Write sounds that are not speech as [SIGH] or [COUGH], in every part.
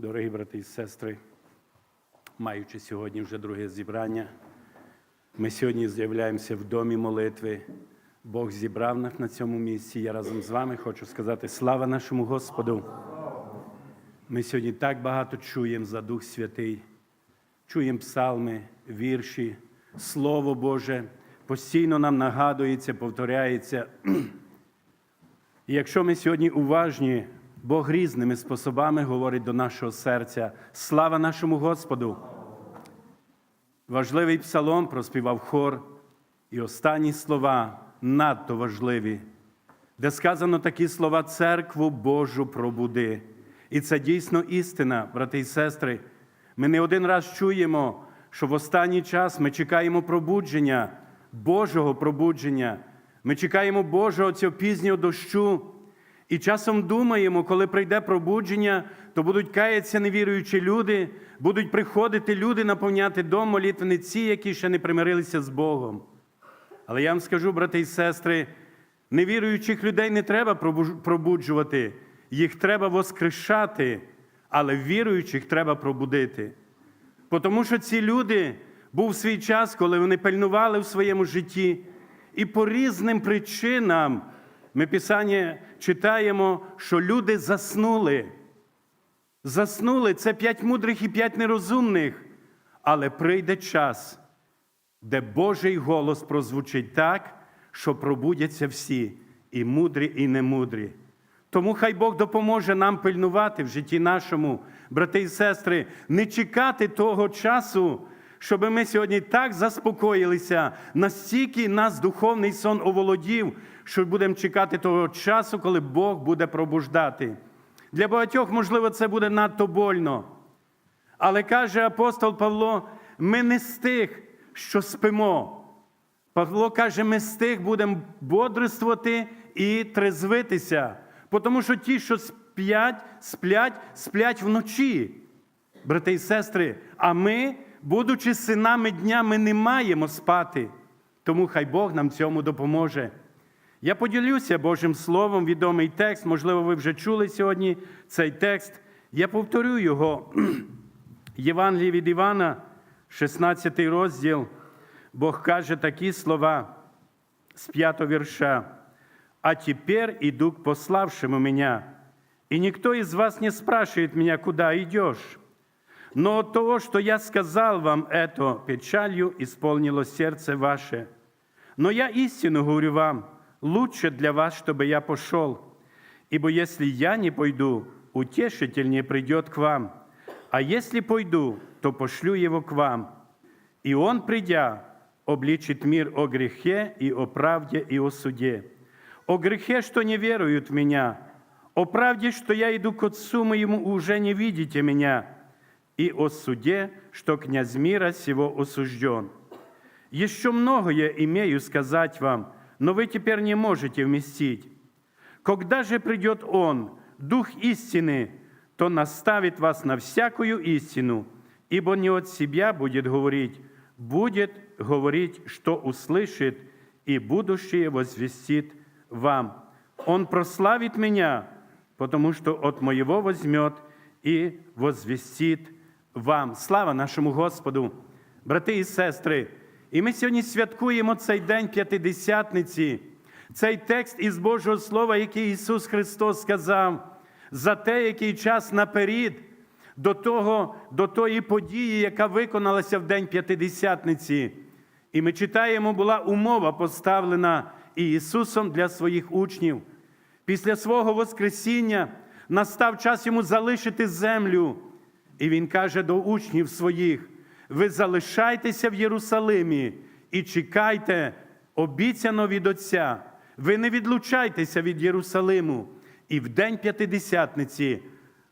Дорогі брати і сестри, маючи сьогодні вже друге зібрання, ми сьогодні з'являємося в домі молитви. Бог зібрав нас на цьому місці. Я разом з вами хочу сказати слава нашому Господу. Ми сьогодні так багато чуємо за Дух Святий, чуємо псалми, вірші, Слово Боже, постійно нам нагадується, повторяється. [CLEARS THROAT] І якщо ми сьогодні уважні, Бог різними способами говорить до нашого серця. Слава нашому Господу! Важливий псалом проспівав хор, і останні слова надто важливі, де сказано такі слова церкву Божу пробуди. І це дійсно істина, брати і сестри. Ми не один раз чуємо, що в останній час ми чекаємо пробудження, Божого пробудження. Ми чекаємо Божого цього пізнього дощу. І часом думаємо, коли прийде пробудження, то будуть каятися невіруючі люди, будуть приходити люди наповняти дом молитвений ці, які ще не примирилися з Богом. Але я вам скажу, брати і сестри, невіруючих людей не треба пробуджувати, їх треба воскрешати, але віруючих треба пробудити. Тому що ці люди був свій час, коли вони пильнували в своєму житті, і по різним причинам ми Писання читаємо, що люди заснули. Заснули це п'ять мудрих і п'ять нерозумних. Але прийде час, де Божий голос прозвучить так, що пробудяться всі, і мудрі, і немудрі. Тому хай Бог допоможе нам пильнувати в житті нашому, брати і сестри, не чекати того часу, щоб ми сьогодні так заспокоїлися, настільки нас духовний сон оволодів, що будемо чекати того часу, коли Бог буде пробуждати. Для багатьох, можливо, це буде надто больно. Але каже апостол Павло: ми не з тих, що спимо. Павло каже, ми з тих будемо бодрствувати і трезвитися. Тому що ті, що сплять, сплять, сплять вночі, брати і сестри, а ми, будучи синами дня, ми не маємо спати. Тому хай Бог нам цьому допоможе. Я поділюся Божим Словом, відомий текст, можливо, ви вже чули сьогодні цей текст. Я повторю його. [CLEARS THROAT] Євангелії від Івана, 16 розділ, Бог каже такі слова з 5 вірша. «А теперь иду к пославшему меня, и никто из вас не спрашивает меня, куда идешь. Но от того, что я сказал вам это, печалью исполнило сердце ваше. Но я истину говорю вам, лучше для вас, чтобы я пошел. Ибо если я не пойду, утешитель не придет к вам. А если пойду, то пошлю его к вам. И он, придя, обличит мир о грехе и о правде и о суде. О грехе, что не веруют в меня, о правде, что я иду к Отцу моему, уже не видите меня, и о суде, что князь мира сего осужден. Еще многое имею сказать вам, но вы теперь не можете вместить. Когда же придет Он, Дух истины, то наставит вас на всякую истину, ибо не от себя будет говорить, будет говорить, что услышит, и будущее возвестит вам. Он прославит меня, потому что от моего возьмет и возвестит вам. Слава нашому Господу, брати і сестри! І ми сьогодні святкуємо цей день П'ятидесятниці, цей текст із Божого Слова, який Ісус Христос сказав, за те, який час наперед до того, до тої події, яка виконалася в День П'ятидесятниці. І ми читаємо, була умова поставлена Ісусом для своїх учнів. Після свого Воскресіння настав час йому залишити землю. І Він каже до учнів своїх: ви залишайтеся в Єрусалимі і чекайте, обіцяно від Отця. Ви не відлучайтеся від Єрусалиму. І в день П'ятидесятниці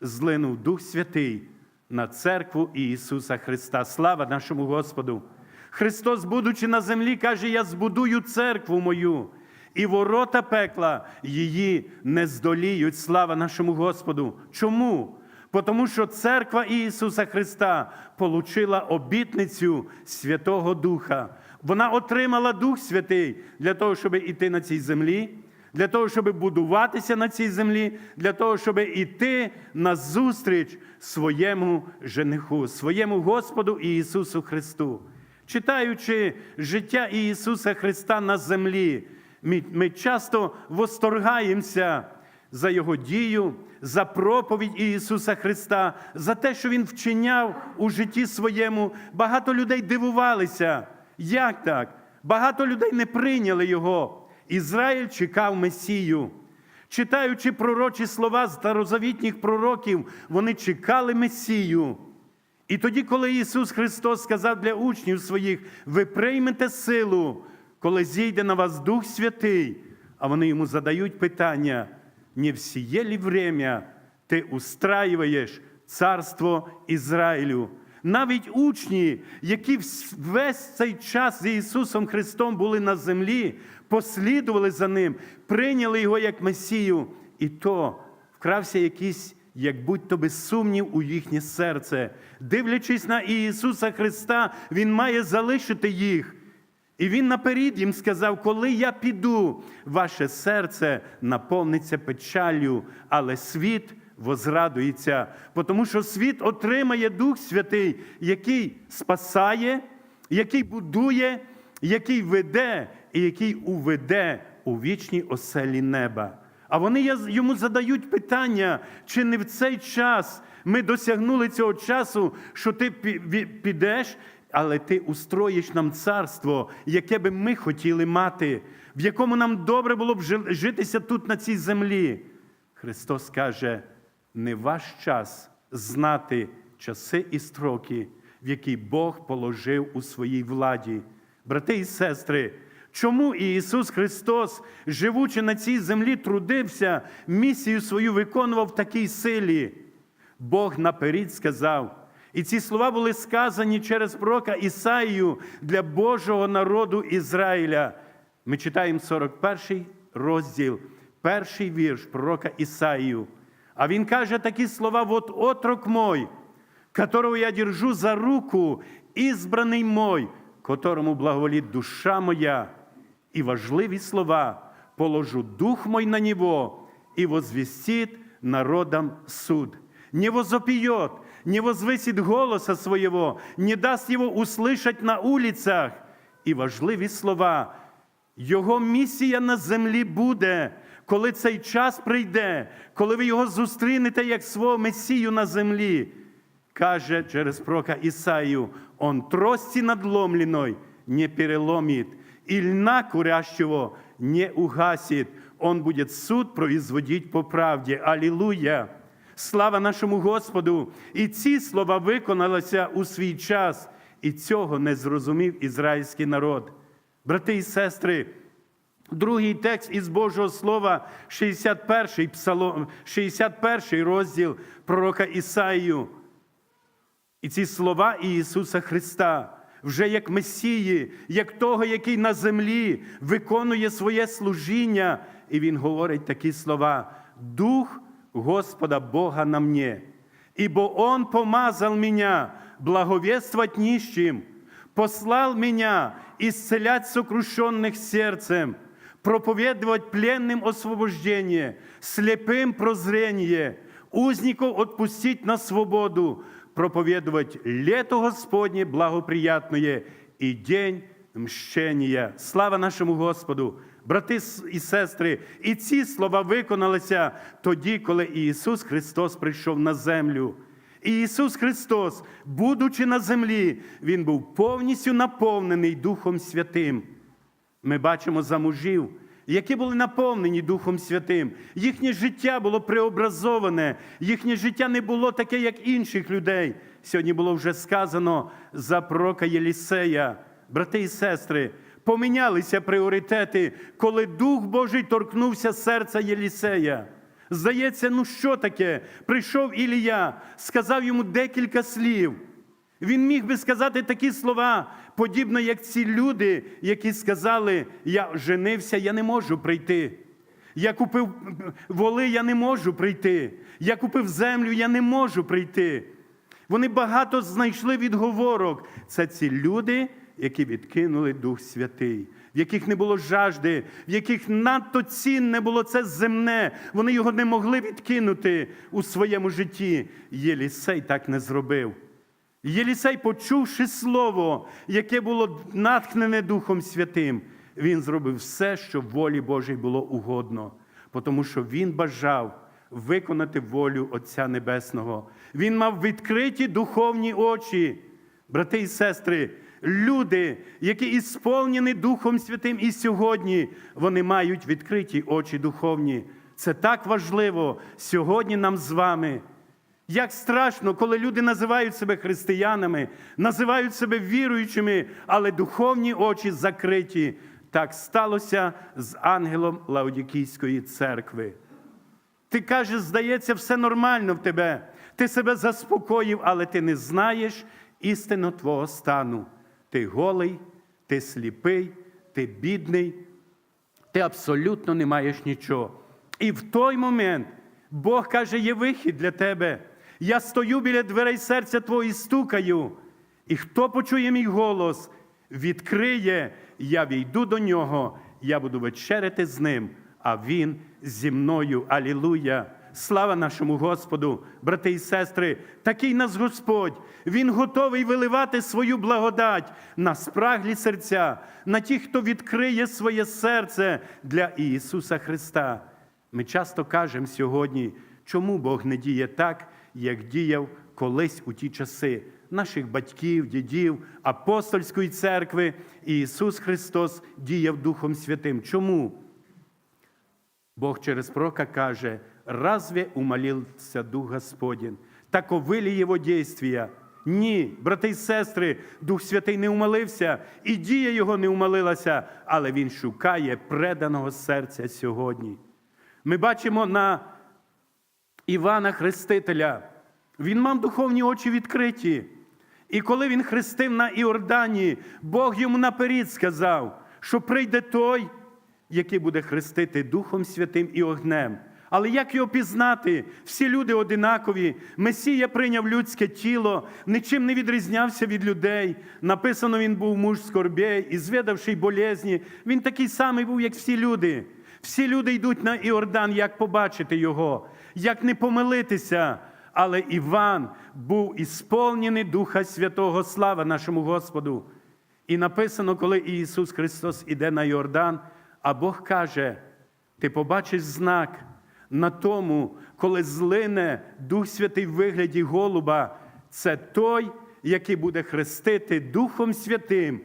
злинув Дух Святий на церкву Ісуса Христа. Слава нашому Господу! Христос, будучи на землі, каже: Я збудую церкву мою, і ворота пекла її не здоліють. Слава нашому Господу. Чому? Тому що церква Ісуса Христа получила обітницю Святого Духа. Вона отримала Дух Святий для того, щоб іти на цій землі. для того, щоб будуватися на цій землі, для того, щоб іти на зустріч своєму жениху, своєму Господу Ісусу Христу. Читаючи життя Ісуса Христа на землі, ми часто восторгаємося за Його дію, за проповідь Ісуса Христа, за те, що Він вчиняв у житті своєму. Багато людей дивувалися. Як так? Багато людей не прийняли Його. Ізраїль чекав Месію. Читаючи пророчі слова старозавітніх пророків, вони чекали Месію. І тоді, коли Ісус Христос сказав для учнів своїх, ви приймете силу, коли зійде на вас Дух Святий, а вони йому задають питання, не всіє лі время ти устраиваєш царство Ізраїлю? Навіть учні, які весь цей час з Ісусом Христом були на землі, послідували за Ним, прийняли Його як Месію, і то вкрався якийсь як будь-то без сумнів у їхнє серце. Дивлячись на Ісуса Христа, Він має залишити їх. І Він наперед їм сказав: коли я піду, ваше серце наповниться печалю, але світ возрадується, тому що світ отримає Дух Святий, який спасає, який будує, який веде і який уведе у вічні оселі неба. А вони йому задають питання, чи не в цей час ми досягнули цього часу, що ти підеш, але ти устроїш нам царство, яке би ми хотіли мати, в якому нам добре було б житися тут, на цій землі. Христос каже: не ваш час знати часи і строки, в які Бог положив у своїй владі. Брати і сестри. Чому Ісус Христос, живучи на цій землі, трудився, місію свою виконував в такій силі? Бог наперед сказав. І ці слова були сказані через пророка Ісаїю для Божого народу Ізраїля. Ми читаємо 41 розділ, перший вірш пророка Ісаїю. А він каже такі слова: «Вот отрок мой, которого я держу за руку, избранный мой, которому благоволит душа моя и важливі слова, положу дух мой на него и возвестит народам суд. Не возопьет, не возвысит голоса своего, не даст его услышать на улицах. І важливі слова. Його місія на землі буде, коли цей час прийде, коли ви його зустрінете як свого Месію на землі. Каже через пророка Ісаю, он трости надломленной не переломит, и льна курящего не угасит. Он будет суд производить по правді. Алілуя! Слава нашому Господу! І ці слова виконалися у свій час, і цього не зрозумів ізраїльський народ. Брати і сестри, другий текст із Божого Слова, 61 псалом, 61 розділ пророка Ісаїю. І ці слова Ісуса Христа вже як Месії, як того, який на землі виконує своє служіння. І Він говорить такі слова: Дух Господа Бога на мне, ибо Он помазал меня благовествовать нищим, послал меня исцелять сокрушенных сердцем, проповедовать пленным освобождение, слепым прозрение, узников отпустить на свободу, проповедовать лето Господне благоприятное и день мщения. Слава нашому Господу! Брати і сестри, і ці слова виконалися тоді, коли Ісус Христос прийшов на землю. І Ісус Христос, будучи на землі, Він був повністю наповнений Духом Святим. Ми бачимо за мужів, які були наповнені Духом Святим. Їхнє життя було преобразоване, їхнє життя не було таке, як інших людей. Сьогодні було вже сказано за пророка Єлісея, брати і сестри. Помінялися пріоритети, коли Дух Божий торкнувся серця Єлісея. Здається, ну що таке? Прийшов Ілія, сказав йому декілька слів. Він міг би сказати такі слова, подібно як ці люди, які сказали: Я женився, я не можу прийти. Я купив воли, я не можу прийти. Я купив землю, я не можу прийти. Вони багато знайшли відговорок. Це ці люди, які відкинули Дух Святий, в яких не було жажди, в яких надто цінне було це земне. Вони його не могли відкинути у своєму житті. Єлісей так не зробив. Єлісей, почувши слово, яке було натхнене Духом Святим, він зробив все, що волі Божій було угодно, тому що він бажав виконати волю Отця Небесного. Він мав відкриті духовні очі. Брати і сестри, люди, які ісполнені Духом Святим і сьогодні, вони мають відкриті очі духовні. Це так важливо сьогодні нам з вами. Як страшно, коли люди називають себе християнами, називають себе віруючими, але духовні очі закриті. Так сталося з ангелом Лаодікійської церкви. Ти кажеш, здається, все нормально в тебе. Ти себе заспокоїв, але ти не знаєш істину твого стану. Ти голий, ти сліпий, ти бідний, ти абсолютно не маєш нічого. І в той момент Бог каже, є вихід для тебе. Я стою біля дверей серця твого і стукаю. І хто почує мій голос, відкриє, я війду до нього, я буду вечеряти з ним, а він зі мною. Алілуя! Слава нашому Господу, брати і сестри, такий нас Господь. Він готовий виливати свою благодать на спраглі серця, на ті, хто відкриє своє серце для Ісуса Христа. Ми часто кажемо сьогодні, чому Бог не діє так, як діяв колись у ті часи наших батьків, дідів, апостольської церкви. Ісус Христос діяв Духом Святим. Чому? Бог через пророка каже, разве умолился Дух Господень? Таковы ли Його дійствия? Ні, брати і сестри, Дух Святий не умолився, і дія Його не умолилася, але Він шукає преданого серця сьогодні. Ми бачимо на Івана Хрестителя. Він мав духовні очі відкриті. І коли він хрестив на Іордані, Бог йому наперед сказав, що прийде той, який буде хрестити Духом Святим і огнем. Але як його пізнати? Всі люди одинакові. Месія прийняв людське тіло, нічим не відрізнявся від людей. Написано, він був муж скорбей і звідавши болезні. Він такий самий був, як всі люди. Всі люди йдуть на Іордан, як побачити його, як не помилитися. Але Іван був ісполнений Духа Святого, слава нашому Господу. І написано, коли Ісус Христос іде на Йордан, а Бог каже: ти побачиш знак на тому, коли злине Дух Святий в вигляді голуба, це той, який буде хрестити Духом Святим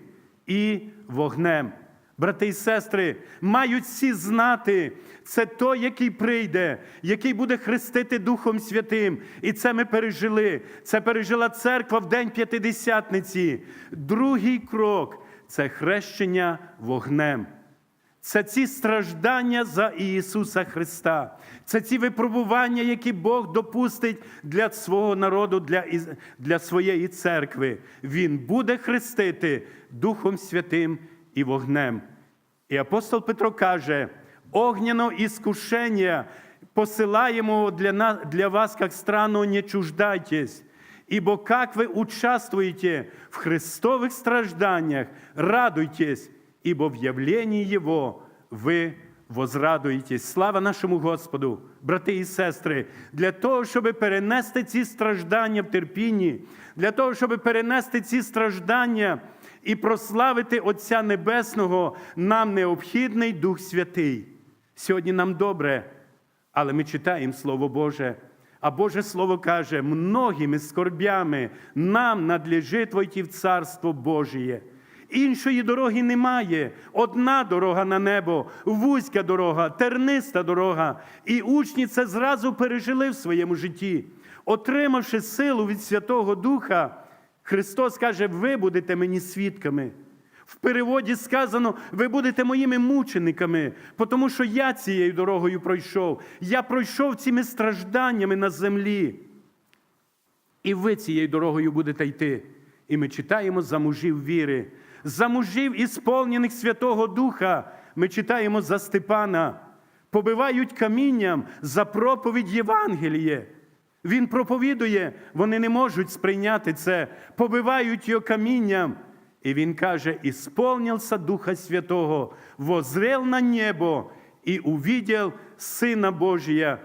і вогнем. Брати і сестри, мають всі знати, це той, який прийде, який буде хрестити Духом Святим. І це ми пережили. Це пережила церква в День П'ятидесятниці. Другий крок це хрещення вогнем. Це ці страждання за Ісуса Христа, це ці випробування, які Бог допустить для свого народу, для, для своєї церкви. Він буде хрестити Духом Святим і вогнем. І апостол Петро каже: огняно іскушення посилаємо для, нас, для вас, як странно, не чуждайтесь. Ибо как вы участвуете в христовых стражданиях, радуйтесь, ибо в явлении Его ви возрадуєтесь. Слава нашому Господу, брати і сестри, для того, щоб перенести ці страждання в терпінні, для того, щоб перенести ці страждання і прославити Отця Небесного, нам необхідний Дух Святий. Сьогодні нам добре, але ми читаємо Слово Боже. А Боже Слово каже, многими скорбями нам надлежить войти в Царство Божіє. Іншої дороги немає. Одна дорога на небо, вузька дорога, терниста дорога. І учні це зразу пережили в своєму житті. Отримавши силу від Святого Духа, Христос каже, ви будете мені свідками. В переводі сказано, ви будете моїми мучениками, тому що я цією дорогою пройшов. Я пройшов цими стражданнями на землі. І ви цією дорогою будете йти. І ми читаємо за мужів віри, за мужів, ісполнених Святого Духа. Ми читаємо за Степана, побивають камінням за проповідь Євангеліє. Він проповідує, вони не можуть сприйняти це, побивають його камінням. І він каже: «Исполнился Духа Святого, возрел на небо і увидел Сина Божия,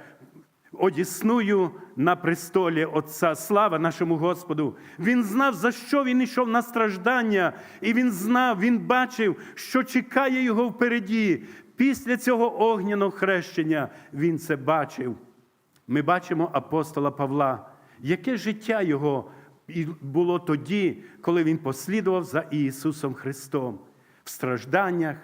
одісную на престолі Отця. Слава нашому Господу! Він знав, за що він йшов на страждання, і він знав, він бачив, що чекає його впереді. Після цього огняного хрещення він це бачив. Ми бачимо апостола Павла, яке життя його було тоді, коли він послідував за Ісусом Христом в стражданнях,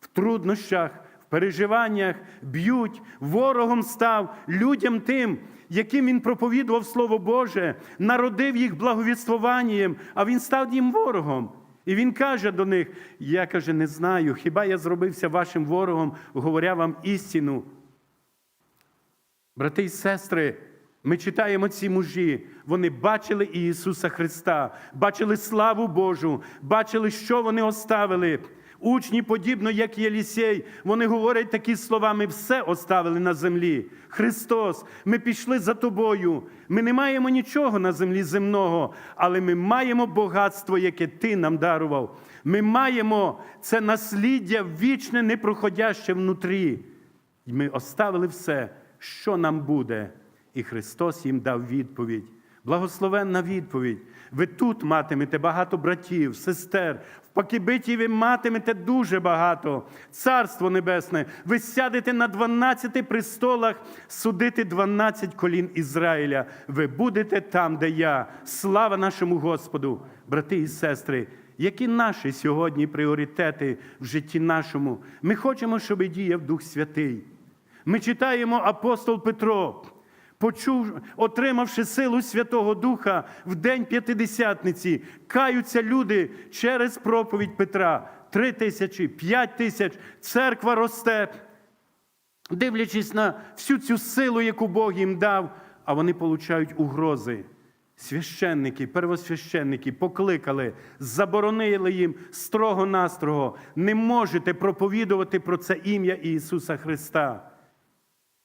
в труднощах, переживаннях, б'ють, ворогом став людям тим, яким він проповідував Слово Боже, народив їх благовіствуванням, а він став їм ворогом. І він каже до них: Я каже, не знаю, хіба я зробився вашим ворогом, говоря вам істину. Брати і сестри, ми читаємо ці мужі. Вони бачили Ісуса Христа, бачили славу Божу, бачили, що вони оставили. Учні, подібно як Єлісей, вони говорять такі слова: ми все оставили на землі. Христос, ми пішли за тобою. Ми не маємо нічого на землі земного, але ми маємо багатство, яке ти нам дарував. Ми маємо це насліддя вічне, непроходяще внутрі. Ми оставили все, що нам буде. І Христос їм дав відповідь. Благословенна відповідь. Ви тут матимете багато братів, сестер. В Покибиті ви матимете дуже багато. Царство Небесне. Ви сядете на 12 престолах судити 12 колін Ізраїля. Ви будете там, де я. Слава нашому Господу, брати і сестри. Які наші сьогодні пріоритети в житті нашому? Ми хочемо, щоб діяв Дух Святий. Ми читаємо апостол Петро, почув, отримавши силу Святого Духа в день П'ятидесятниці, каються люди через проповідь Петра. Три тисячі, п'ять тисяч, церква росте, дивлячись на всю цю силу, яку Бог їм дав, а вони получають угрози. Священники, первосвященники покликали, заборонили їм строго-настрого. Не можете проповідувати про це ім'я Ісуса Христа.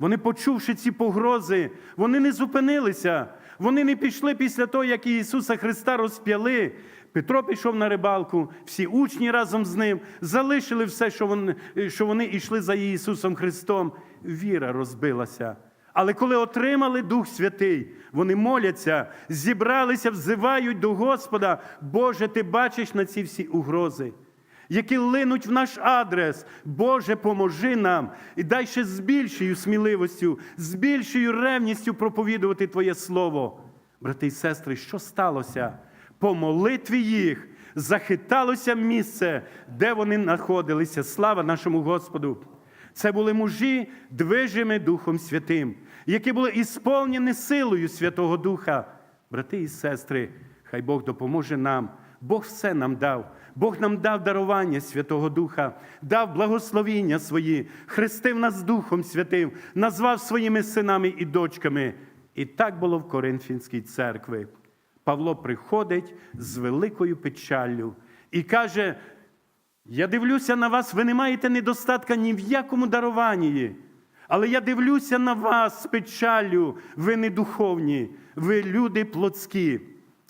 Вони, почувши ці погрози, вони не зупинилися. Вони не пішли після того, як Ісуса Христа розп'яли. Петро пішов на рибалку, всі учні разом з ним залишили все, що вони, що вони йшли за Ісусом Христом. Віра розбилася. Але коли отримали Дух Святий, вони моляться, зібралися, взивають до Господа. Боже, ти бачиш на ці всі угрози, які линуть в наш адрес. Боже, поможи нам і дай ще з більшою сміливостю, з більшою ревністю проповідувати Твоє Слово. Брати і сестри, що сталося? По молитві їх захиталося місце, де вони знаходилися. Слава нашому Господу! Це були мужі, движими Духом Святим, які були ісполнені силою Святого Духа. Брати і сестри, хай Бог допоможе нам. Бог все нам дав. Бог нам дав дарування Святого Духа, дав благословіння свої, хрестив нас Духом Святим, назвав своїми синами і дочками. І так було в Коринфянській церкві. Павло приходить з великою печаллю і каже: я дивлюся на вас, ви не маєте недостатка ні в якому даруванні. Але я дивлюся на вас з печаллю, ви не духовні, ви люди плотські.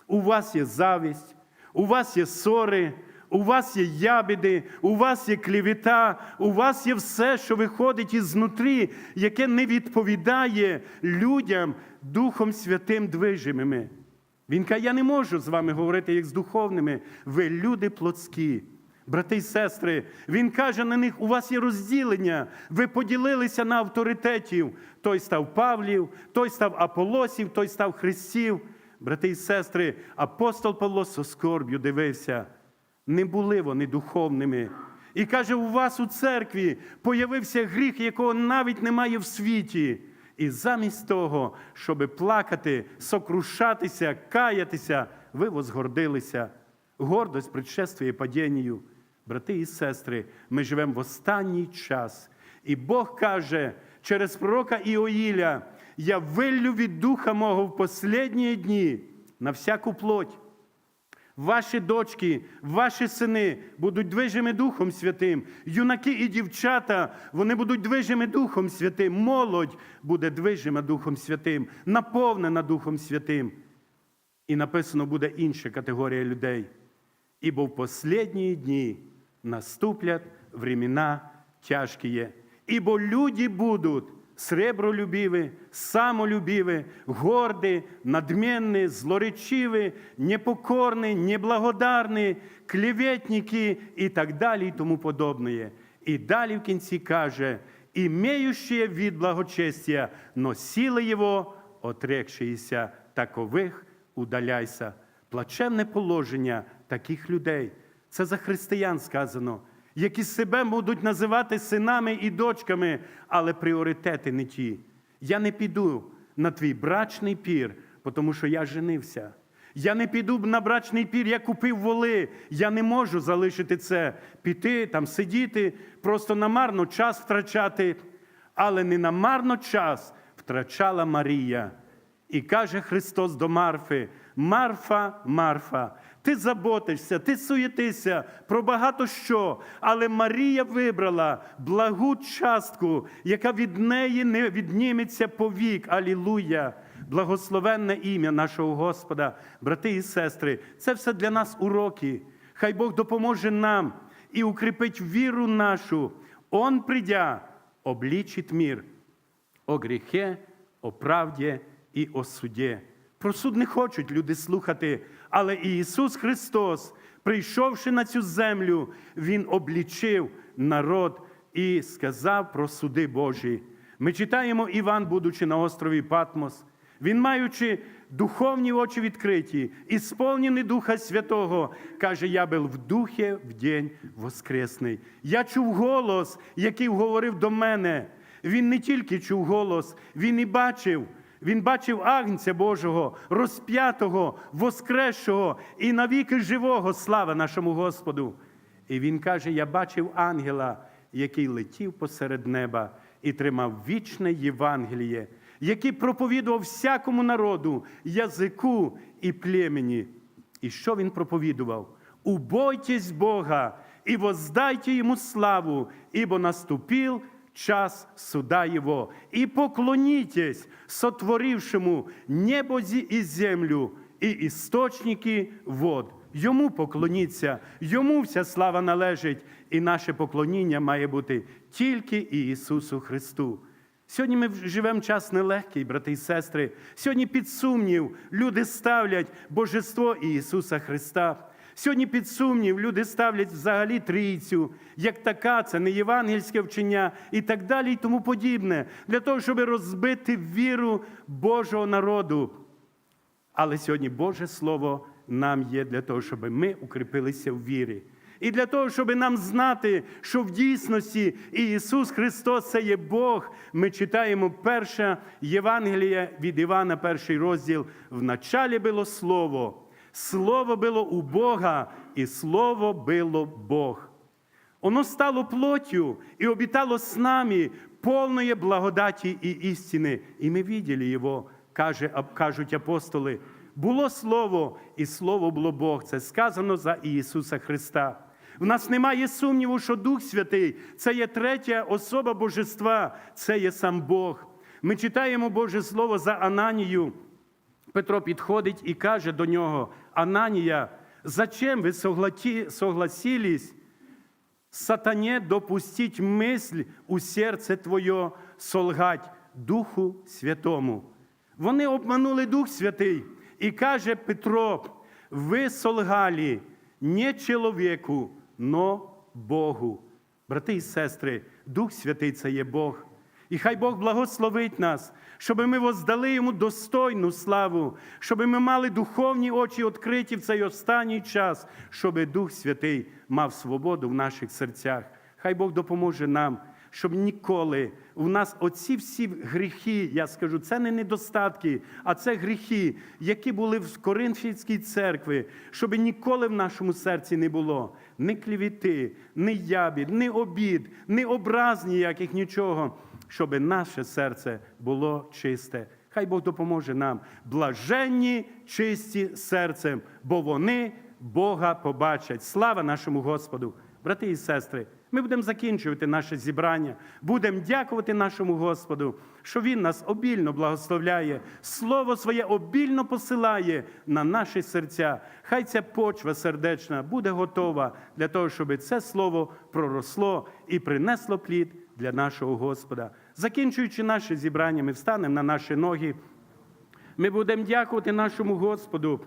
У вас є завість, у вас є ссори, у вас є ябіди, у вас є клівіта, у вас є все, що виходить ізнутрі, яке не відповідає людям Духом Святим движимими. Він каже, я не можу з вами говорити як з духовними, ви люди плотські. Брати й сестри, він каже на них: у вас є розділення. Ви поділилися на авторитетів. Той став Павлів, той став Аполосів, той став Христів. Брати й сестри, апостол Павло со скорб'ю дивився. Не були вони духовними. І каже: у вас у церкві появився гріх, якого навіть немає в світі. І замість того, щоб плакати, сокрушатися, каятися, ви возгордилися. Гордость предшествує падінню. Брати і сестри, ми живемо в останній час. І Бог каже через пророка Іоїля: Я виллю від духа мого в последні дні на всяку плоть. Ваші дочки, ваші сини будуть движими Духом Святим. Юнаки і дівчата, вони будуть движими Духом Святим. Молодь буде движима Духом Святим, наповнена Духом Святим. І написано буде інша категорія людей. ибо в последние дни наступлят времена тяжкие, ибо люди будут сребролюбивы, самолюбивы, горды, надменны, злоречивы, непокорны, неблагодарны, клеветники и так далі, і тому подобне. І далі в кінці каже, «Имеющие від благочестия, но силы его, отрекшиеся, такових удаляйся». Плачевне положення таких людей. Це за християн сказано, які себе будуть називати синами і дочками, але пріоритети не ті. Я не піду на твій брачний пір, тому що я женився. Я не піду на брачний пір, я купив воли. Я не можу залишити це, піти, там сидіти, просто намарно час втрачати. Але не намарно час втрачала Марія. І каже Христос до Марфи: Марфа, Марфа, ти заботишся, ти суєтися про багато що, але Марія вибрала благу частку, яка від неї не відніметься повік. Алілуя! Благословенне ім'я нашого Господа, брати і сестри, це все для нас уроки. Хай Бог допоможе нам і укріпить віру нашу. Он придя, облічить мір о гріхе, о правді і о суді. Про суд не хочуть люди слухати, але Ісус Христос, прийшовши на цю землю, Він облічив народ і сказав про суди Божі. Ми читаємо Іван, будучи на острові Патмос. Він, маючи духовні очі відкриті, і сповнений Духа Святого, каже: Я був в духі в день воскресний. Я чув голос, який говорив до мене. Він не тільки чув голос, він і бачив. Він бачив Агнця Божого, розп'ятого, воскресшого і навіки живого, слава нашому Господу. І він каже: Я бачив ангела, який летів посеред неба і тримав вічне Євангеліє, який проповідував всякому народу, язику і племені. І що він проповідував? Убойтесь Бога і воздайте йому славу, ибо наступил час суда Его, и поклонитесь сотворившему небо і землю, і істочники вод. Йому поклоніться, йому вся слава належить, і наше поклоніння має бути тільки Ісусу Христу. Сьогодні ми живемо час нелегкий, брати і сестри. Сьогодні під сумнів люди ставлять Божество Ісуса Христа. Сьогодні під сумнів люди ставлять взагалі трійцю, як така, це не євангельське вчення і так далі, і тому подібне, для того, щоб розбити віру Божого народу. Але сьогодні Боже Слово нам є для того, щоб ми укріпилися в вірі. І для того, щоб нам знати, що в дійсності Ісус Христос це є Бог, ми читаємо перше Євангеліє від Івана, перший розділ. В началі було Слово. Слово було у Бога, і Слово було Бог. Оно стало плотью и обитало с нами благодаті і істини. І ми видели його, каже, кажуть апостоли. Було слово, і слово було Бог. Це сказано за Ісуса Христа. В нас немає сумніву, що Дух Святий це є третя особа Божества, це є сам Бог. Ми читаємо Боже Слово за Ананію. Петро підходить і каже до нього: Ананія, зачем ви согласились сатане допустить мысль у серце Твоє солгать Духу Святому. Вони обманули Дух Святий. І каже Петро: ви солгали не чоловіку, но Богу. Брати і сестри, Дух Святий це є Бог. І хай Бог благословить нас, щоб ми воздали йому достойну славу, щоб ми мали духовні очі відкриті в цей останній час, щоб Дух Святий мав свободу в наших серцях. Хай Бог допоможе нам, щоб ніколи у нас оці всі гріхи, я скажу, це не недостатки, а це гріхи, які були в Коринфянській церкві, щоб ніколи в нашому серці не було ні клівіти, ні ябід, ні обід, ні образ ніяких, нічого, щоб наше серце було чисте. Хай Бог допоможе нам, блаженні, чисті серцем, бо вони Бога побачать. Слава нашому Господу! Брати і сестри, Ми будемо закінчувати наше зібрання, будемо дякувати нашому Господу, що Він нас обільно благословляє, Слово своє обільно посилає на наші серця. Хай ця почва сердечна буде готова для того, щоб це слово проросло і принесло плід для нашого Господа. Закінчуючи наше зібрання, ми встанемо на наші ноги. Ми будемо дякувати нашому Господу